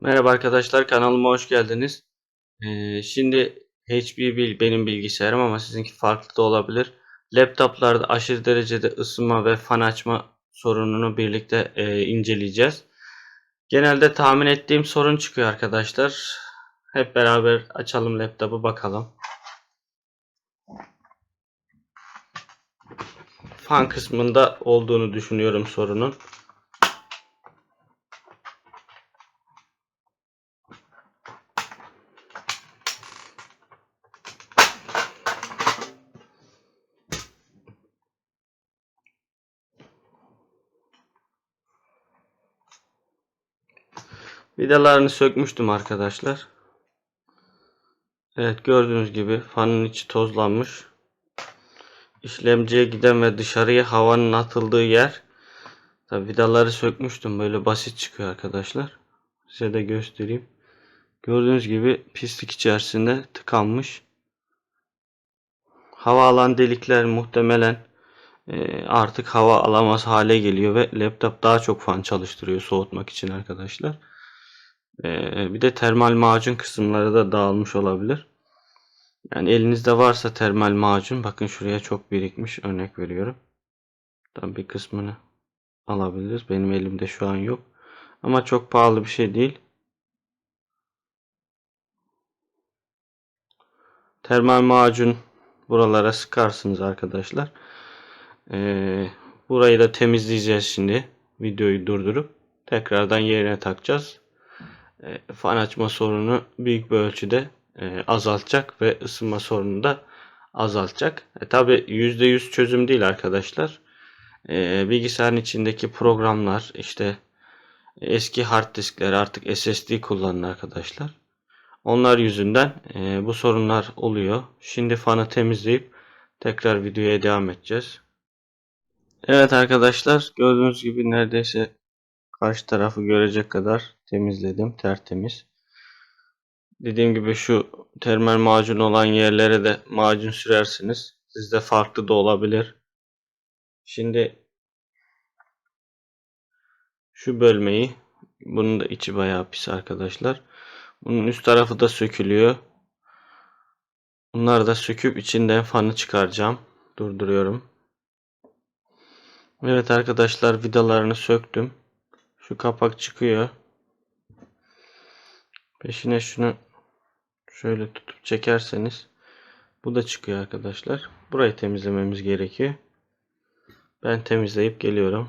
Merhaba arkadaşlar kanalıma hoş geldiniz. Ee, şimdi HP bil- benim bilgisayarım ama sizinki farklı da olabilir. Laptoplarda aşırı derecede ısınma ve fan açma sorununu birlikte e, inceleyeceğiz. Genelde tahmin ettiğim sorun çıkıyor arkadaşlar. Hep beraber açalım laptopu bakalım. Fan kısmında olduğunu düşünüyorum sorunun. Vidalarını sökmüştüm arkadaşlar. Evet gördüğünüz gibi fanın içi tozlanmış. İşlemciye giden ve dışarıya havanın atıldığı yer. Tabi vidaları sökmüştüm. Böyle basit çıkıyor arkadaşlar. Size de göstereyim. Gördüğünüz gibi pislik içerisinde tıkanmış. Hava alan delikler muhtemelen e, artık hava alamaz hale geliyor ve laptop daha çok fan çalıştırıyor soğutmak için arkadaşlar. Ee, bir de termal macun kısımları da dağılmış olabilir. Yani elinizde varsa termal macun bakın şuraya çok birikmiş örnek veriyorum. Tam bir kısmını alabiliriz. Benim elimde şu an yok. Ama çok pahalı bir şey değil. Termal macun buralara sıkarsınız arkadaşlar. Ee, burayı da temizleyeceğiz şimdi. Videoyu durdurup tekrardan yerine takacağız fan açma sorununu büyük bir ölçüde e, azaltacak ve ısınma sorununu da azaltacak. E, Tabi %100 çözüm değil arkadaşlar. E, bilgisayarın içindeki programlar işte eski hard diskler artık SSD kullanın arkadaşlar. Onlar yüzünden e, bu sorunlar oluyor. Şimdi fanı temizleyip tekrar videoya devam edeceğiz. Evet arkadaşlar gördüğünüz gibi neredeyse karşı tarafı görecek kadar temizledim. Tertemiz. Dediğim gibi şu termal macun olan yerlere de macun sürersiniz. Sizde farklı da olabilir. Şimdi şu bölmeyi bunun da içi bayağı pis arkadaşlar. Bunun üst tarafı da sökülüyor. Bunları da söküp içinden fanı çıkaracağım. Durduruyorum. Evet arkadaşlar vidalarını söktüm. Şu kapak çıkıyor. Peşine şunu şöyle tutup çekerseniz bu da çıkıyor arkadaşlar. Burayı temizlememiz gerekiyor. Ben temizleyip geliyorum.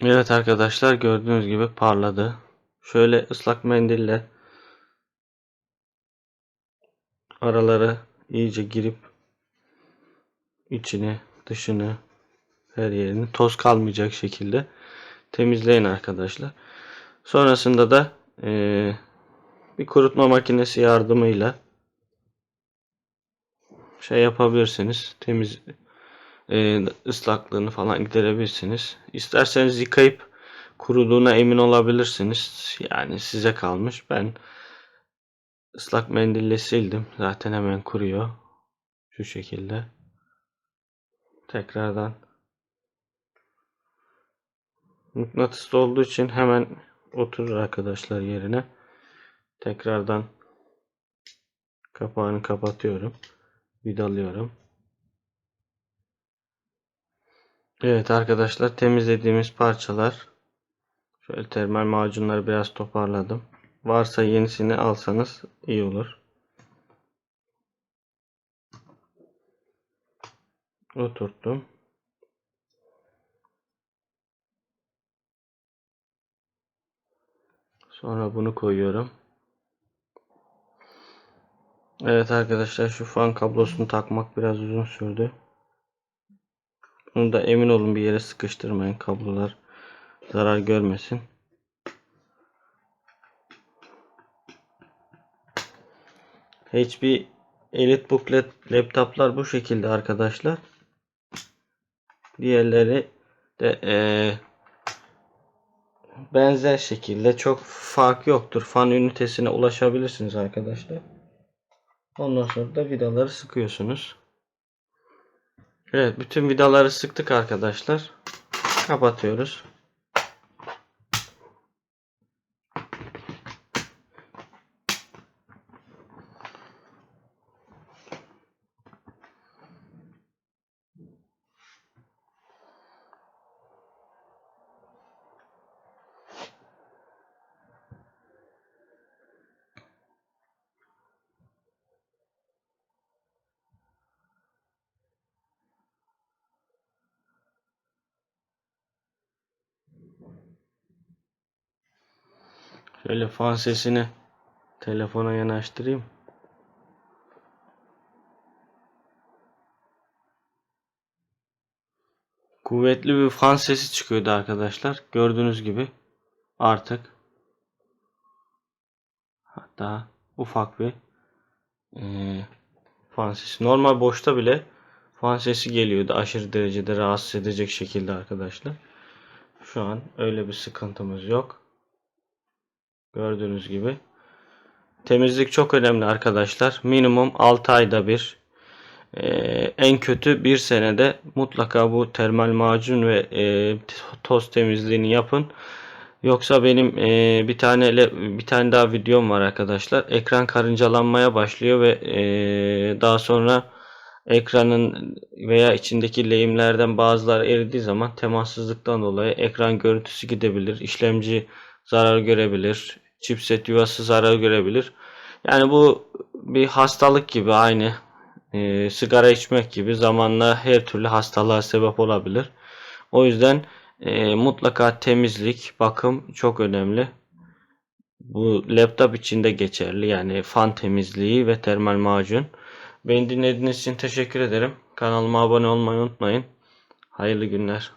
Evet arkadaşlar gördüğünüz gibi parladı. Şöyle ıslak mendille araları iyice girip içini, dışını, her yerini toz kalmayacak şekilde temizleyin arkadaşlar. Sonrasında da ee, bir kurutma makinesi yardımıyla şey yapabilirsiniz. Temiz e, ıslaklığını falan giderebilirsiniz. İsterseniz yıkayıp kuruduğuna emin olabilirsiniz. Yani size kalmış. Ben ıslak mendille sildim. Zaten hemen kuruyor. Şu şekilde. Tekrardan mıknatıslı olduğu için hemen oturur arkadaşlar yerine. Tekrardan kapağını kapatıyorum. Vidalıyorum. Evet arkadaşlar temizlediğimiz parçalar şöyle termal macunları biraz toparladım. Varsa yenisini alsanız iyi olur. Oturttum. Sonra bunu koyuyorum. Evet arkadaşlar şu fan kablosunu takmak biraz uzun sürdü. Bunu da emin olun bir yere sıkıştırmayın. Kablolar zarar görmesin. HP EliteBook laptoplar bu şekilde arkadaşlar. Diğerleri de ee, benzer şekilde çok fark yoktur. Fan ünitesine ulaşabilirsiniz arkadaşlar. Ondan sonra da vidaları sıkıyorsunuz. Evet bütün vidaları sıktık arkadaşlar. Kapatıyoruz. Şöyle fan sesini telefona yanaştırayım. Kuvvetli bir fan sesi çıkıyordu arkadaşlar. Gördüğünüz gibi artık hatta ufak bir eee fan sesi. Normal boşta bile fan sesi geliyordu. Aşırı derecede rahatsız edecek şekilde arkadaşlar. Şu an öyle bir sıkıntımız yok. Gördüğünüz gibi. Temizlik çok önemli arkadaşlar. Minimum 6 ayda bir ee, en kötü bir senede mutlaka bu termal macun ve e, toz temizliğini yapın. Yoksa benim e, bir tane bir tane daha videom var arkadaşlar. Ekran karıncalanmaya başlıyor ve e, daha sonra ekranın veya içindeki lehimlerden bazıları eridiği zaman temassızlıktan dolayı ekran görüntüsü gidebilir. işlemci zarar görebilir. Chipset yuvası zarar görebilir. Yani bu bir hastalık gibi aynı e, sigara içmek gibi zamanla her türlü hastalığa sebep olabilir. O yüzden e, mutlaka temizlik, bakım çok önemli. Bu laptop için de geçerli. Yani fan temizliği ve termal macun. Beni dinlediğiniz için teşekkür ederim. Kanalıma abone olmayı unutmayın. Hayırlı günler.